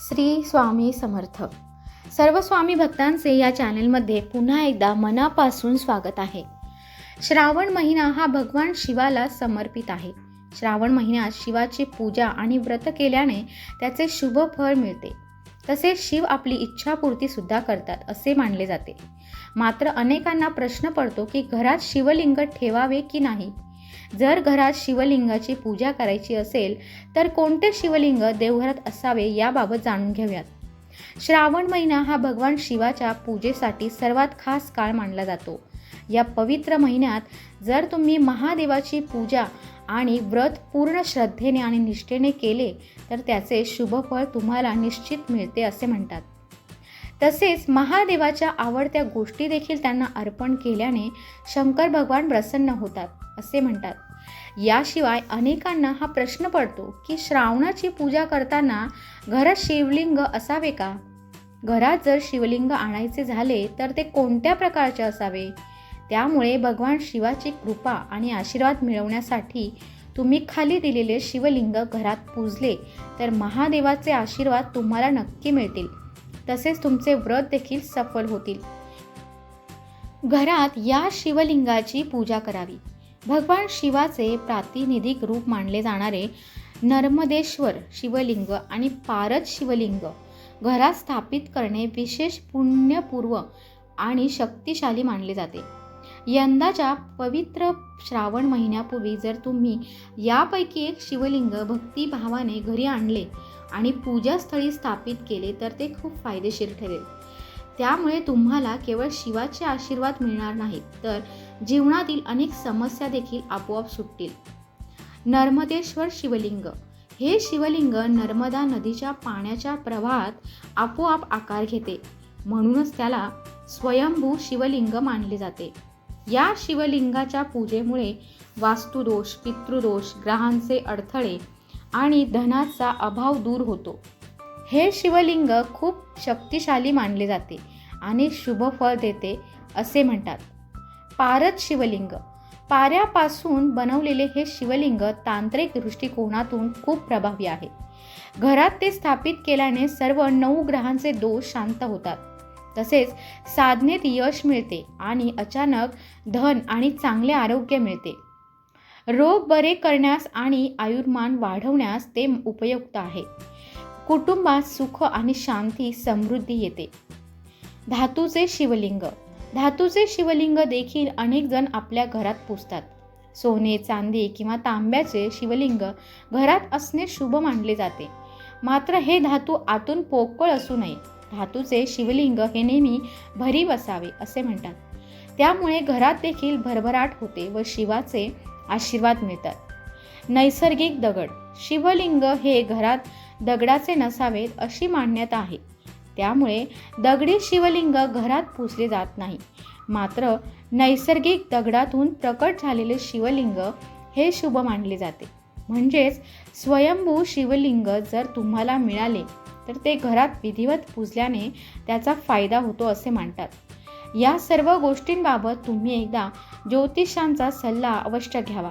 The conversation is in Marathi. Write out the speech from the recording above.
श्री स्वामी समर्थ. सर्व स्वामी भक्तांचे या चॅनलमध्ये पुन्हा एकदा मनापासून स्वागत आहे. श्रावण महिना हा भगवान शिवाला समर्पित आहे. श्रावण महिन्यात शिवाची पूजा आणि व्रत केल्याने त्याचे शुभ फळ मिळते. तसेच शिव आपली इच्छापूर्ती सुद्धा करतात असे मानले जाते. मात्र अनेकांना प्रश्न पडतो की घरात शिवलिंग ठेवावे की नाही? जर घरात शिवलिंगाची पूजा करायची असेल तर कोणते शिवलिंग देवघरात असावे याबाबत जाणून घेऊयात. श्रावण महिना हा भगवान शिवाच्या पूजेसाठी सर्वात खास काळ मानला जातो. या पवित्र महिन्यात जर तुम्ही महादेवाची पूजा आणि व्रत पूर्ण श्रद्धेने आणि निष्ठेने केले तर त्याचे शुभफळ तुम्हाला निश्चित मिळते असे म्हणतात. तसेच महादेवाच्या आवडत्या गोष्टी देखील त्यांना अर्पण केल्याने शंकर भगवान प्रसन्न होतात असे म्हणतात. याशिवाय अनेकांना हा प्रश्न पडतो की श्रावणाची पूजा करताना घरात शिवलिंग असावे का? घरात जर शिवलिंग आणायचे झाले तर ते कोणत्या प्रकारचे असावे? त्यामुळे भगवान शिवाची कृपा आणि आशीर्वाद मिळवण्यासाठी तुम्ही खाली दिलेले शिवलिंग घरात पूजले तर महादेवाचे आशीर्वाद तुम्हाला नक्की मिळतील. तसेच तुमचे व्रत देखील सफल होतील. घरात या शिवलिंगाची पूजा करावी. भगवान शिवाचे प्रातिनिधिक रूप मानले जाणारे नर्मदेश्वर शिवलिंग आणि पारद शिवलिंग घरात स्थापित करणे विशेष पुण्यपूर्व आणि शक्तिशाली मानले जाते. यंदाच्या पवित्र श्रावण महिन्यापूर्वी जर तुम्ही यापैकी एक शिवलिंग भक्तिभावाने घरी आणले आणि पूजास्थळी स्थापित केले तर ते खूप फायदेशीर ठरेल. त्यामुळे तुम्हाला केवळ शिवाचे आशीर्वाद मिळणार नाहीत. तर जीवनातील अनेक समस्या देखील आपोआप सुटतील. नर्मदेश्वर शिवलिंग. हे शिवलिंग नर्मदा नदीच्या पाण्याच्या प्रवाहात आपोआप आकार घेते. म्हणूनच त्याला स्वयंभू शिवलिंग मानले जाते. या शिवलिंगाच्या पूजेमुळे वास्तुदोष पितृदोष ग्रहांचे अडथळे आणि धनाचा अभाव दूर होतो. हे शिवलिंग खूप शक्तिशाली मानले जाते आणि शुभ फळ देते असे म्हणतात. पारद शिवलिंग. पाऱ्यापासून बनवलेले हे शिवलिंग तांत्रिक दृष्टिकोनातून खूप प्रभावी आहे. घरात ते स्थापित केल्याने सर्व नऊ ग्रहांचे दोष शांत होतात. तसेच साधनेत यश मिळते आणि अचानक धन आणि चांगले आरोग्य मिळते. रोग बरे करण्यास आणि आयुर्मान वाढवण्यास ते उपयुक्त आहे. कुटुंबात सुख आणि शांती समृद्धी येते. धातूचे शिवलिंग. धातूचे शिवलिंग देखील अनेक जण आपल्या घरात पुजतात सोने चांदी किंवा तांब्याचे शिवलिंग घरात असणे शुभ मानले जाते. मात्र हे धातू आतून पोकळ असू नये. धातूचे शिवलिंग हे नेहमी भरीव असावे असे म्हणतात. त्यामुळे घरात देखील भरभराट होते व शिवाचे आशीर्वाद मिळतात. नैसर्गिक दगड. शिवलिंग हे घरात दगडाचे नसावेत अशी मान्यता आहे. त्यामुळे दगडी शिवलिंग घरात पुसले जात नाही. मात्र नैसर्गिक दगडातून प्रकट झालेले शिवलिंग हे शुभ मानले जाते. म्हणजेच स्वयंभू शिवलिंग जर तुम्हाला मिळाले तर ते घरात विधिवत पूजल्याने त्याचा फायदा होतो असे मानतात. या सर्व गोष्टींबाबत तुम्ही एकदा ज्योतिषांचा सल्ला अवश्य घ्यावा.